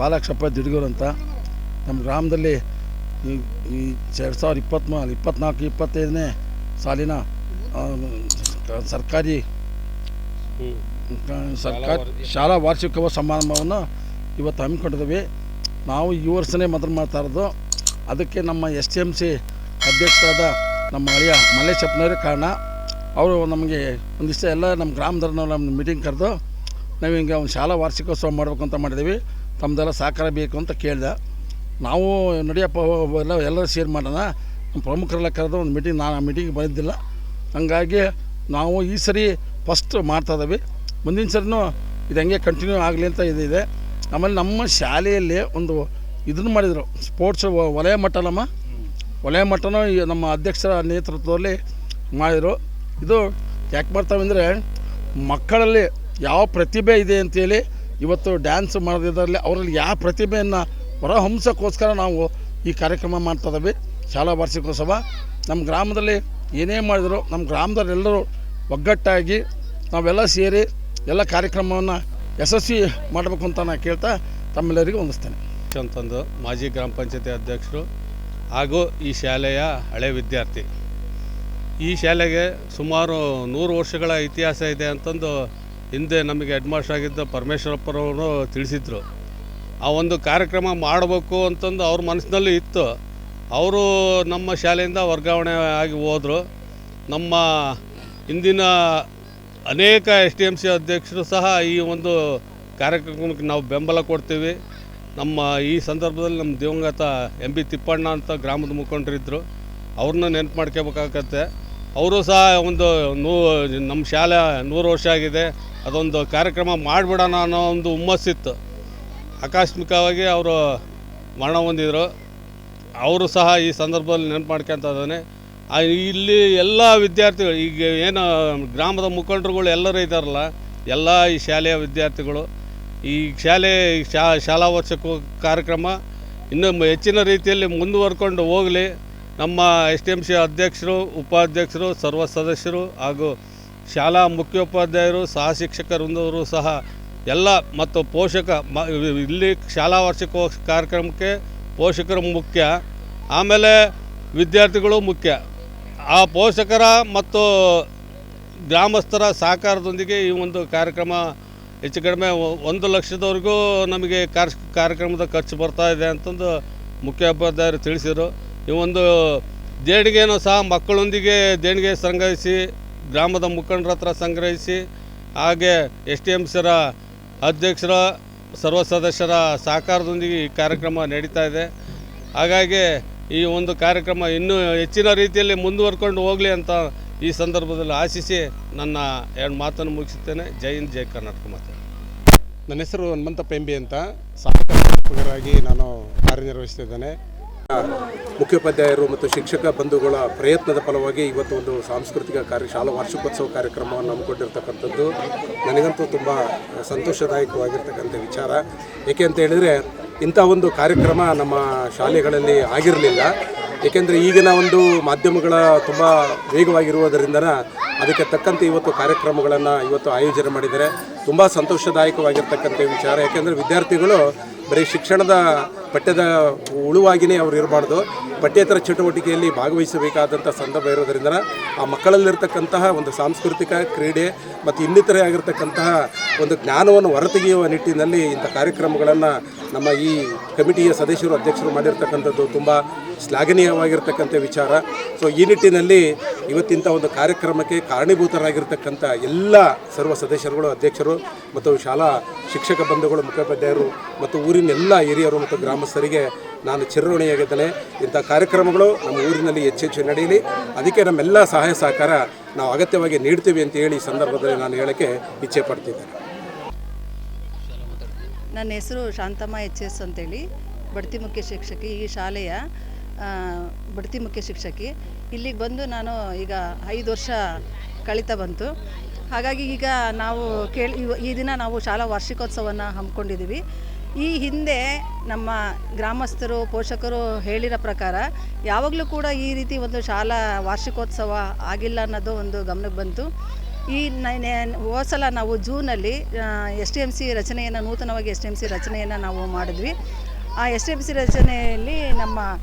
ಪಾಲಾಕ್ಷಪ್ಪ ದಿಡ್ಗೂರು ಅಂತ. ನಮ್ಮ ಗ್ರಾಮದಲ್ಲಿ ಈ ಈ ಎರಡು ಸಾವಿರ ಇಪ್ಪತ್ತ್ಮೂರು ಇಪ್ಪತ್ತ್ನಾಲ್ಕು ಇಪ್ಪತ್ತೈದನೇ ಸಾಲಿನ ಸರ್ಕಾರಿ ಸರ್ಕಾರ ಶಾಲಾ ವಾರ್ಷಿಕೋತ್ಸವ ಸಮಾರಂಭವನ್ನು ಇವತ್ತು ಹಮ್ಮಿಕೊಂಡಿದ್ದೀವಿ. ನಾವು ಈ ವರ್ಷನೇ ಮೊದಲು ಮಾಡ್ತಾ ಇರೋದು. ಅದಕ್ಕೆ ನಮ್ಮ ಎಸ್ ಟಿ ಎಂ ಸಿ ಅಧ್ಯಕ್ಷರಾದ ನಮ್ಮ ಅಳಿಯ ಮಲ್ಲೇಶಪ್ಪನವರೇ ಕಾರಣ. ಅವರು ನಮಗೆ ಒಂದಿಷ್ಟು ಎಲ್ಲ ನಮ್ಮ ಗ್ರಾಮದವ್ರನ್ನ ನಮ್ಮ ಮೀಟಿಂಗ್ ಕರೆದು ನಾವು ಹಿಂಗೆ ಒಂದು ಶಾಲಾ ವಾರ್ಷಿಕೋತ್ಸವ ಮಾಡಬೇಕು ಅಂತ ಮಾಡಿದ್ದೀವಿ. ತಮ್ಮದೆಲ್ಲ ಸಹಕಾರ ಬೇಕು ಅಂತ ಕೇಳಿದೆ. ನಾವು ನಡಿಯಪ್ಪ ಎಲ್ಲ ಎಲ್ಲರೂ ಸೇರಿ ಮಾಡೋಣ. ನಮ್ಮ ಪ್ರಮುಖರೆಲ್ಲ ಕರೆದು ಒಂದು ಮೀಟಿಂಗ್ ನಾನು ಆ ಮೀಟಿಂಗ್ ಬಂದಿದ್ದಿಲ್ಲ. ಹಂಗಾಗಿ ನಾವು ಈ ಸರಿ ಫಸ್ಟ್ ಮಾಡ್ತಾ ಇದ್ದೀವಿ ಮುಂದಿನ ಸರಿನೂ ಇದು ಹಂಗೆ ಕಂಟಿನ್ಯೂ ಆಗಲಿ ಅಂತ ಇದಿದೆ ಆಮೇಲೆ ನಮ್ಮ ಶಾಲೆಯಲ್ಲಿ ಒಂದು ಇದನ್ನು ಮಾಡಿದರು. ಸ್ಪೋರ್ಟ್ಸ್ ವಲಯ ಮಟ್ಟನಮ್ಮ. ವಲಯ ಮಟ್ಟನೂ ನಮ್ಮ ಅಧ್ಯಕ್ಷರ ನೇತೃತ್ವದಲ್ಲಿ ಮಾಡಿದರು. ಇದು ಯಾಕೆ ಮಾಡ್ತಾವೆ ಅಂದರೆ ಮಕ್ಕಳಲ್ಲಿ ಯಾವ ಪ್ರತಿಭೆ ಇದೆ ಅಂತೇಳಿ ಇವತ್ತು ಡ್ಯಾನ್ಸ್ ಮಾಡೋದ್ರಲ್ಲಿ ಅವರಲ್ಲಿ ಯಾವ ಪ್ರತಿಭೆಯನ್ನು ಹೊರಹೊಮ್ಸೋಕ್ಕೋಸ್ಕರ ನಾವು ಈ ಕಾರ್ಯಕ್ರಮ ಮಾಡ್ತಾ ಶಾಲಾ ವಾರ್ಷಿಕೋತ್ಸವ. ನಮ್ಮ ಗ್ರಾಮದಲ್ಲಿ ಏನೇ ಮಾಡಿದ್ರು, ನಮ್ಮ ಗ್ರಾಮದವರೆಲ್ಲರೂ ಒಗ್ಗಟ್ಟಾಗಿ ನಾವೆಲ್ಲ ಸೇರಿ ಎಲ್ಲ ಕಾರ್ಯಕ್ರಮವನ್ನು ಯಶಸ್ವಿ ಮಾಡಬೇಕು ಅಂತ ನಾನು ಕೇಳ್ತಾ ತಮ್ಮೆಲ್ಲರಿಗೂ ಹೊಂದಿಸ್ತೇನೆ ಅಂತಂದು ಮಾಜಿ ಗ್ರಾಮ ಪಂಚಾಯತಿ ಅಧ್ಯಕ್ಷರು ಹಾಗೂ ಈ ಶಾಲೆಯ ಹಳೆ ವಿದ್ಯಾರ್ಥಿ. ಈ ಶಾಲೆಗೆ ಸುಮಾರು ನೂರು ವರ್ಷಗಳ ಇತಿಹಾಸ ಇದೆ ಅಂತಂದು ಹಿಂದೆ ನಮಗೆ ಹೆಡ್ ಮಾಸ್ಟರ್ ಆಗಿದ್ದ ಪರಮೇಶ್ವರಪ್ಪರವರು ತಿಳಿಸಿದ್ರು, ಆ ಒಂದು ಕಾರ್ಯಕ್ರಮ ಮಾಡಬೇಕು ಅಂತಂದು ಅವ್ರ ಮನಸ್ಸಿನಲ್ಲೂ ಇತ್ತು. ಅವರು ನಮ್ಮ ಶಾಲೆಯಿಂದ ವರ್ಗಾವಣೆ ಆಗಿ ಹೋದರು. ನಮ್ಮ ಇಂದಿನ ಅನೇಕ ಎಸ್ ಡಿ ಎಂ ಸಿ ಅಧ್ಯಕ್ಷರು ಸಹ ಈ ಒಂದು ಕಾರ್ಯಕ್ರಮಕ್ಕೆ ನಾವು ಬೆಂಬಲ ಕೊಡ್ತೀವಿ. ನಮ್ಮ ಈ ಸಂದರ್ಭದಲ್ಲಿ ನಮ್ಮ ದಿವಂಗತ ಎಂ ಬಿ ತಿಪ್ಪಣ್ಣ ಅಂತ ಗ್ರಾಮದ ಮುಖಂಡರಿದ್ದರು ಅವ್ರನ್ನ ನೆನಪು ಮಾಡ್ಕೋಬೇಕಾಗತ್ತೆ. ಅವರು ಸಹ ಒಂದು ನೂ ನಮ್ಮ ಶಾಲೆ ನೂರು ವರ್ಷ ಆಗಿದೆ. ಅದೊಂದು ಕಾರ್ಯಕ್ರಮ ಮಾಡಿಬಿಡೋಣ ಅನ್ನೋ ಒಂದು ಹುಮ್ಮಸ್ಸಿತ್ತು. ಆಕಸ್ಮಿಕವಾಗಿ ಅವರು ಮರಣ ಹೊಂದಿದರು. ಅವರು ಸಹ ಈ ಸಂದರ್ಭದಲ್ಲಿ ನೆನಪು ಮಾಡ್ಕೊತ ಇದ್ದಾನೆ. ಆ ಇಲ್ಲಿ ಎಲ್ಲ ವಿದ್ಯಾರ್ಥಿಗಳು, ಈಗ ಏನು ಗ್ರಾಮದ ಮುಖಂಡರುಗಳು ಎಲ್ಲರೂ ಇದ್ದಾರಲ್ಲ, ಎಲ್ಲ ಈ ಶಾಲೆಯ ವಿದ್ಯಾರ್ಥಿಗಳು. ಈ ಶಾಲೆ ಶಾಲಾ ವರ್ಷಕ್ಕೂ ಕಾರ್ಯಕ್ರಮ. ಇನ್ನೂ ಹೆಚ್ಚಿನ ರೀತಿಯಲ್ಲಿ ಮುಂದುವರ್ಕೊಂಡು ಹೋಗಲಿ. ನಮ್ಮ ಎಸ್ ಟಿ ಎಂ ಸಿ ಅಧ್ಯಕ್ಷರು, ಉಪಾಧ್ಯಕ್ಷರು, ಸರ್ವ ಸದಸ್ಯರು ಹಾಗೂ ಶಾಲಾ ಮುಖ್ಯೋಪಾಧ್ಯಾಯರು, ಸಹ ಶಿಕ್ಷಕರು ಸಹ ಎಲ್ಲ ಮತ್ತು ಪೋಷಕ ಮ, ಇಲ್ಲಿ ಶಾಲಾ ವಾರ್ಷಿಕ ಕಾರ್ಯಕ್ರಮಕ್ಕೆ ಪೋಷಕರು ಮುಖ್ಯ. ಆಮೇಲೆ ವಿದ್ಯಾರ್ಥಿಗಳು ಮುಖ್ಯ. ಆ ಪೋಷಕರ ಮತ್ತು ಗ್ರಾಮಸ್ಥರ ಸಹಕಾರದೊಂದಿಗೆ ಈ ಒಂದು ಕಾರ್ಯಕ್ರಮ ಹೆಚ್ಚು ಕಡಿಮೆ ಒಂದು ಲಕ್ಷದವರೆಗೂ ನಮಗೆ ಕಾರ್ಯಕ್ರಮದ ಖರ್ಚು ಬರ್ತಾ ಇದೆ ಅಂತಂದು ಮುಖ್ಯೋಪಾಧ್ಯಾಯರು ತಿಳಿಸಿದರು. ಈ ಒಂದು ದೇಣಿಗೆಯನ್ನು ಸಹ ಮಕ್ಕಳೊಂದಿಗೆ ದೇಣಿಗೆ ಸಂಗ್ರಹಿಸಿ, ಗ್ರಾಮದ ಮುಖಂಡರ ಹತ್ರ ಸಂಗ್ರಹಿಸಿ, ಹಾಗೆ ಎಸ್ ಟಿ ಎಂ ಸಿರ ಅಧ್ಯಕ್ಷರ ಸರ್ವ ಸದಸ್ಯರ ಸಹಕಾರದೊಂದಿಗೆ ಈ ಕಾರ್ಯಕ್ರಮ ನಡೀತಾ ಇದೆ. ಹಾಗಾಗಿ ಈ ಒಂದು ಕಾರ್ಯಕ್ರಮ ಇನ್ನೂ ಹೆಚ್ಚಿನ ರೀತಿಯಲ್ಲಿ ಮುಂದುವರ್ಕೊಂಡು ಹೋಗಲಿ ಅಂತ ಈ ಸಂದರ್ಭದಲ್ಲಿ ಆಶಿಸಿ ನನ್ನ ಎರಡು ಮಾತನ್ನು ಮುಗಿಸುತ್ತೇನೆ. ಜೈ ಹಿಂದ್, ಜೈ ಕರ್ನಾಟಕ ಮಾತೆ. ನನ್ನ ಹೆಸರು ಹನುಮಂತಪ್ಪ ಎಂಬಿ ಅಂತ. ಸಹಾಯಕ ಪ್ರಾಧ್ಯಾಪಕರಾಗಿ ನಾನು ಕಾರ್ಯನಿರ್ವಹಿಸ್ತಿದ್ದೇನೆ. ಮುಖ್ಯೋಪಾಧ್ಯಾಯರು ಮತ್ತು ಶಿಕ್ಷಕ ಬಂಧುಗಳ ಪ್ರಯತ್ನದ ಫಲವಾಗಿ ಇವತ್ತು ಒಂದು ಸಾಂಸ್ಕೃತಿಕ ಕಾರ್ಯ ಶಾಲಾ ವಾರ್ಷಿಕೋತ್ಸವ ಕಾರ್ಯಕ್ರಮವನ್ನು ಹಮ್ಮಿಕೊಂಡಿರ್ತಕ್ಕಂಥದ್ದು ನನಗಂತೂ ತುಂಬ ಸಂತೋಷದಾಯಕವಾಗಿರ್ತಕ್ಕಂಥ ವಿಚಾರ. ಏಕೆ ಅಂತ ಹೇಳಿದರೆ, ಇಂಥ ಒಂದು ಕಾರ್ಯಕ್ರಮ ನಮ್ಮ ಶಾಲೆಗಳಲ್ಲಿ ಆಗಿರಲಿಲ್ಲ. ಏಕೆಂದರೆ ಈಗಿನ ಒಂದು ಮಾಧ್ಯಮಗಳ ತುಂಬ ವೇಗವಾಗಿರುವುದರಿಂದ ಅದಕ್ಕೆ ತಕ್ಕಂತೆ ಇವತ್ತು ಕಾರ್ಯಕ್ರಮಗಳನ್ನು ಇವತ್ತು ಆಯೋಜನೆ ಮಾಡಿದ್ದಾರೆ. ತುಂಬ ಸಂತೋಷದಾಯಕವಾಗಿರ್ತಕ್ಕಂಥ ವಿಚಾರ. ಯಾಕೆಂದರೆ ವಿದ್ಯಾರ್ಥಿಗಳು ಬರೀ ಶಿಕ್ಷಣದ ಪಠ್ಯದ ಉಳುವಾಗಿಯೇ ಅವ್ರು ಇರಬಾರ್ದು. ಪಠ್ಯೇತರ ಚಟುವಟಿಕೆಯಲ್ಲಿ ಭಾಗವಹಿಸಬೇಕಾದಂಥ ಸಂದರ್ಭ ಇರೋದರಿಂದ ಆ ಮಕ್ಕಳಲ್ಲಿರ್ತಕ್ಕಂತಹ ಒಂದು ಸಾಂಸ್ಕೃತಿಕ ಕ್ರೀಡೆ ಮತ್ತು ಇನ್ನಿತರೆ ಆಗಿರ್ತಕ್ಕಂತಹ ಒಂದು ಜ್ಞಾನವನ್ನು ಹೊರತೆಗೆಯುವ ನಿಟ್ಟಿನಲ್ಲಿ ಇಂಥ ಕಾರ್ಯಕ್ರಮಗಳನ್ನು ನಮ್ಮ ಈ ಕಮಿಟಿಯ ಸದಸ್ಯರು, ಅಧ್ಯಕ್ಷರು ಮಾಡಿರ್ತಕ್ಕಂಥದ್ದು ತುಂಬ ಶ್ಲಾಘನೀಯವಾಗಿರ್ತಕ್ಕಂಥ ವಿಚಾರ. ಸೊ ಈ ನಿಟ್ಟಿನಲ್ಲಿ ಇವತ್ತಿಂಥ ಒಂದು ಕಾರ್ಯಕ್ರಮಕ್ಕೆ ಕಾರಣೀಭೂತರಾಗಿರ್ತಕ್ಕಂಥ ಎಲ್ಲ ಸರ್ವ ಸದಸ್ಯರುಗಳು, ಅಧ್ಯಕ್ಷರು ಮತ್ತು ಶಾಲಾ ಶಿಕ್ಷಕ ಬಂಧುಗಳು ಮುಖ್ಯೋಪಾಧ್ಯಾಯರು ಮತ್ತು ಊರಿನ ಎಲ್ಲ ಹಿರಿಯರು ಮತ್ತು ಗ್ರಾಮಸ್ಥರಿಗೆ ನಾನು ಚಿರಋಣಿಯಾಗಿದ್ದೇನೆ. ಇಂಥ ಕಾರ್ಯಕ್ರಮಗಳು ನಮ್ಮ ಊರಿನಲ್ಲಿ ಹೆಚ್ಚೆಚ್ಚು ನಡೆಯಲಿ. ಅದಕ್ಕೆ ನಮ್ಮೆಲ್ಲ ಸಹಾಯ ಸಹಕಾರ ನಾವು ಅಗತ್ಯವಾಗಿ ನೀಡ್ತೀವಿ ಅಂತ ಹೇಳಿ ಸಂದರ್ಭದಲ್ಲಿ ನಾನು ಹೇಳೋಕ್ಕೆ ಇಚ್ಛೆ ಪಡ್ತಿದ್ದೇನೆ. ನನ್ನ ಹೆಸರು ಶಾಂತಮ್ಮ ಎಚ್ ಎಸ್ ಅಂತೇಳಿ. ಬಡ್ತಿ ಮುಖ್ಯ ಶಿಕ್ಷಕಿ, ಈ ಶಾಲೆಯ ಬಡ್ತಿ ಮುಖ್ಯ ಶಿಕ್ಷಕಿ. ಇಲ್ಲಿಗೆ ಬಂದು ನಾನು ಈಗ ಐದು ವರ್ಷ ಕಳೀತಾ ಬಂತು. ಹಾಗಾಗಿ ಈಗ ನಾವು ಕೇಳಿ, ಈ ದಿನ ನಾವು ಶಾಲಾ ವಾರ್ಷಿಕೋತ್ಸವವನ್ನು ಹಮ್ಮಿಕೊಂಡಿದ್ದೀವಿ. ಈ ಹಿಂದೆ ನಮ್ಮ ಗ್ರಾಮಸ್ಥರು, ಪೋಷಕರು ಹೇಳಿರೋ ಪ್ರಕಾರ ಯಾವಾಗಲೂ ಕೂಡ ಈ ರೀತಿ ಒಂದು ಶಾಲಾ ವಾರ್ಷಿಕೋತ್ಸವ ಆಗಿಲ್ಲ ಅನ್ನೋದು ಒಂದು ಗಮನಕ್ಕೆ ಬಂತು. ಈ ನ- ಹೋದ ಸಲ ನಾವು ಜೂನಲ್ಲಿ ಎಸ್ ಟಿ ಎಂ ಸಿ ರಚನೆಯನ್ನು, ನೂತನವಾಗಿ ಎಸ್ ಟಿ ಎಂ ಸಿ ರಚನೆಯನ್ನು ನಾವು ಮಾಡಿದ್ವಿ. ಆ ಎಸ್ ಟಿ ಎಂ ಸಿ ರಚನೆಯಲ್ಲಿ ನಮ್ಮ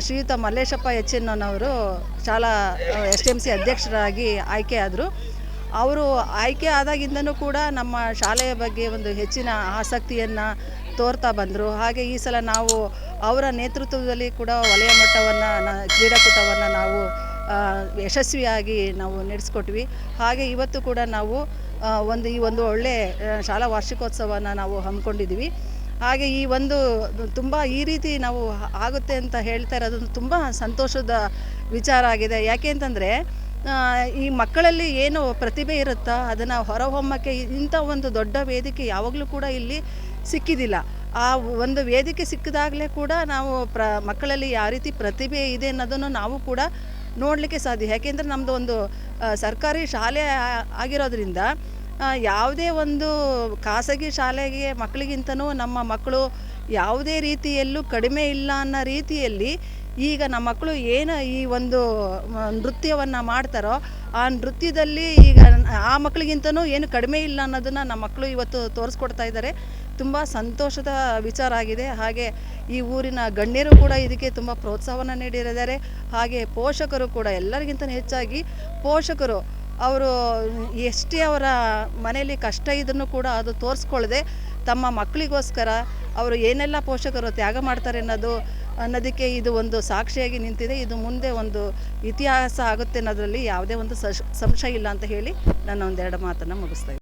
ಶ್ರೀಯುತ ಮಲ್ಲೇಶಪ್ಪ ಎಚ್ ಎನ್ ಅವರು ಶಾಲಾ, ಎಸ್ ಟಿ ಎಂ ಸಿ ಅಧ್ಯಕ್ಷರಾಗಿ ಆಯ್ಕೆ ಆದರು. ಅವರು ಆಯ್ಕೆ ಆದಾಗಿಂದನೂ ಕೂಡ ನಮ್ಮ ಶಾಲೆಯ ಬಗ್ಗೆ ಒಂದು ಹೆಚ್ಚಿನ ಆಸಕ್ತಿಯನ್ನು ತೋರ್ತಾ ಬಂದರು. ಹಾಗೆ ಈ ಸಲ ನಾವು ಅವರ ನೇತೃತ್ವದಲ್ಲಿ ಕೂಡ ವಲಯ ಮಟ್ಟವನ್ನು ಕ್ರೀಡಾಕೂಟವನ್ನು ನಾವು ಯಶಸ್ವಿಯಾಗಿ ನಾವು ನಡೆಸ್ಕೊಟ್ವಿ. ಹಾಗೆ ಇವತ್ತು ಕೂಡ ನಾವು ಒಂದು, ಈ ಒಂದು ಒಳ್ಳೆ ಶಾಲಾ ವಾರ್ಷಿಕೋತ್ಸವನ ನಾವು ಹಮ್ಮಿಕೊಂಡಿದ್ದೀವಿ ಹಾಗೆ ಈ ಒಂದು, ತುಂಬ ಈ ರೀತಿ ನಾವು ಆಗುತ್ತೆ ಅಂತ ಹೇಳ್ತಾ ಇರೋದು ತುಂಬ ಸಂತೋಷದ ವಿಚಾರ ಆಗಿದೆ. ಯಾಕೆ ಅಂತಂದರೆ ಈ ಮಕ್ಕಳಲ್ಲಿ ಏನು ಪ್ರತಿಭೆ ಇರುತ್ತಾ? ಅದನ್ನು ಹೊರಹೊಮ್ಮಕ್ಕೆ ಇಂಥ ಒಂದು ದೊಡ್ಡ ವೇದಿಕೆ ಯಾವಾಗಲೂ ಕೂಡ ಇಲ್ಲಿ ಸಿಕ್ಕಿದಿಲ್ಲ. ಆ ಒಂದು ವೇದಿಕೆ ಸಿಕ್ಕಿದಾಗಲೇ ಕೂಡ ನಾವು ಪ್ರ, ಮಕ್ಕಳಲ್ಲಿ ಯಾವ ರೀತಿ ಪ್ರತಿಭೆ ಇದೆ ಅನ್ನೋದನ್ನು ನಾವು ಕೂಡ ನೋಡಲಿಕ್ಕೆ ಸಾಧ್ಯ. ಯಾಕೆಂದರೆ ನಮ್ಮದು ಒಂದು ಸರ್ಕಾರಿ ಶಾಲೆ ಆಗಿರೋದ್ರಿಂದ ಯಾವುದೇ ಒಂದು ಖಾಸಗಿ ಶಾಲೆಗೆ ಮಕ್ಕಳಿಗಿಂತನೂ ನಮ್ಮ ಮಕ್ಕಳು ಯಾವುದೇ ರೀತಿಯಲ್ಲೂ ಕಡಿಮೆ ಇಲ್ಲ ಅನ್ನೋ ರೀತಿಯಲ್ಲಿ ಈಗ ನಮ್ಮ ಮಕ್ಕಳು ಏನು ಈ ಒಂದು ನೃತ್ಯವನ್ನು ಮಾಡ್ತಾರೋ ಆ ನೃತ್ಯದಲ್ಲಿ ಈಗ ಆ ಮಕ್ಕಳಿಗಿಂತನೂ ಏನು ಕಡಿಮೆ ಇಲ್ಲ ಅನ್ನೋದನ್ನು ನಮ್ಮ ಮಕ್ಕಳು ಇವತ್ತು ತೋರಿಸ್ಕೊಡ್ತಾ ಇದ್ದಾರೆ. ತುಂಬ ಸಂತೋಷದ ವಿಚಾರ ಆಗಿದೆ. ಹಾಗೆ ಈ ಊರಿನ ಗಣ್ಯರು ಕೂಡ ಇದಕ್ಕೆ ತುಂಬ ಪ್ರೋತ್ಸಾಹವನ್ನು ನೀಡಿರಿದ್ದಾರೆ ಹಾಗೆ ಪೋಷಕರು ಕೂಡ ಎಲ್ಲರಿಗಿಂತ ಹೆಚ್ಚಾಗಿ ಪೋಷಕರು ಅವರು ಎಷ್ಟೇ ಅವರ ಮನೆಯಲ್ಲಿ ಕಷ್ಟ ಇದನ್ನು ಕೂಡ ಅದು ತೋರಿಸ್ಕೊಳ್ಳದೆ ತಮ್ಮ ಮಕ್ಕಳಿಗೋಸ್ಕರ ಅವರು ಏನೆಲ್ಲ ಪೋಷಕರು ತ್ಯಾಗ ಮಾಡ್ತಾರೆ ಅನ್ನೋದು ಅನ್ನೋದಕ್ಕೆ ಇದು ಒಂದು ಸಾಕ್ಷಿಯಾಗಿ ನಿಂತಿದೆ. ಇದು ಮುಂದೆ ಒಂದು ಇತಿಹಾಸ ಆಗುತ್ತೆ ಅನ್ನೋದರಲ್ಲಿ ಯಾವುದೇ ಒಂದು ಸಶ್, ಸಂಶಯ ಇಲ್ಲ ಅಂತ ಹೇಳಿ ನಾನು ಒಂದೆರಡು ಮಾತನ್ನು ಮುಗಿಸ್ತಾ